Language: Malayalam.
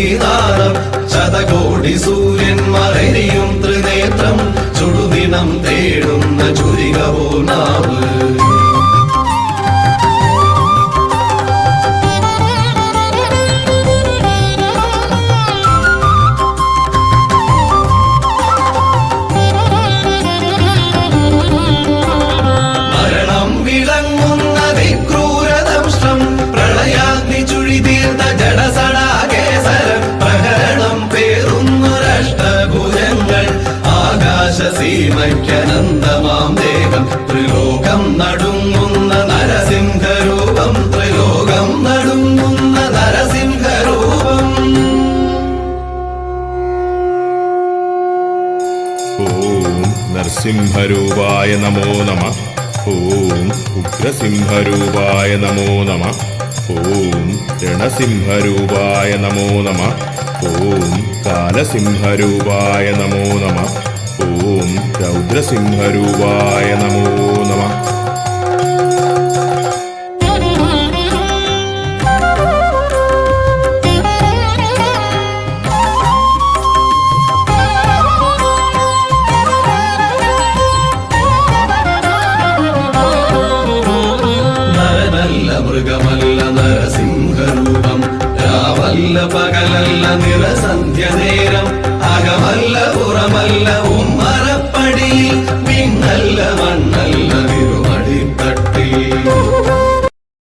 ശ്രീനാഥം ശതകോടി സൂര്യന്മാരെയും ത്രിനേത്രം ചുടുദിനം തേടുന്ന ചുരികവോ നാവ്. ആകാശസീമയ്ക്കനന്തമാം ദേഹം. ത്രിലോകം നടുങ്ങുന്ന നരസിംഹരൂപം. ത്രിലോകം നടുങ്ങുന്ന നരസിംഹരൂപം. ഓം നരസിംഹരൂപായ നമോ നമ. ഓം ഉഗ്രസിംഹരൂപായ നമോ നമ. ഓം രണസിംഹരൂപായ നമോ നമ. ഓം കാലസിംഹരൂപായ നമോ നമ. രൗദ്രസിംഹരൂപായ നമോ നമ. പകലല്ല നിറസന്ധ്യ നേരം. അകമല്ല പുറമല്ല Hello.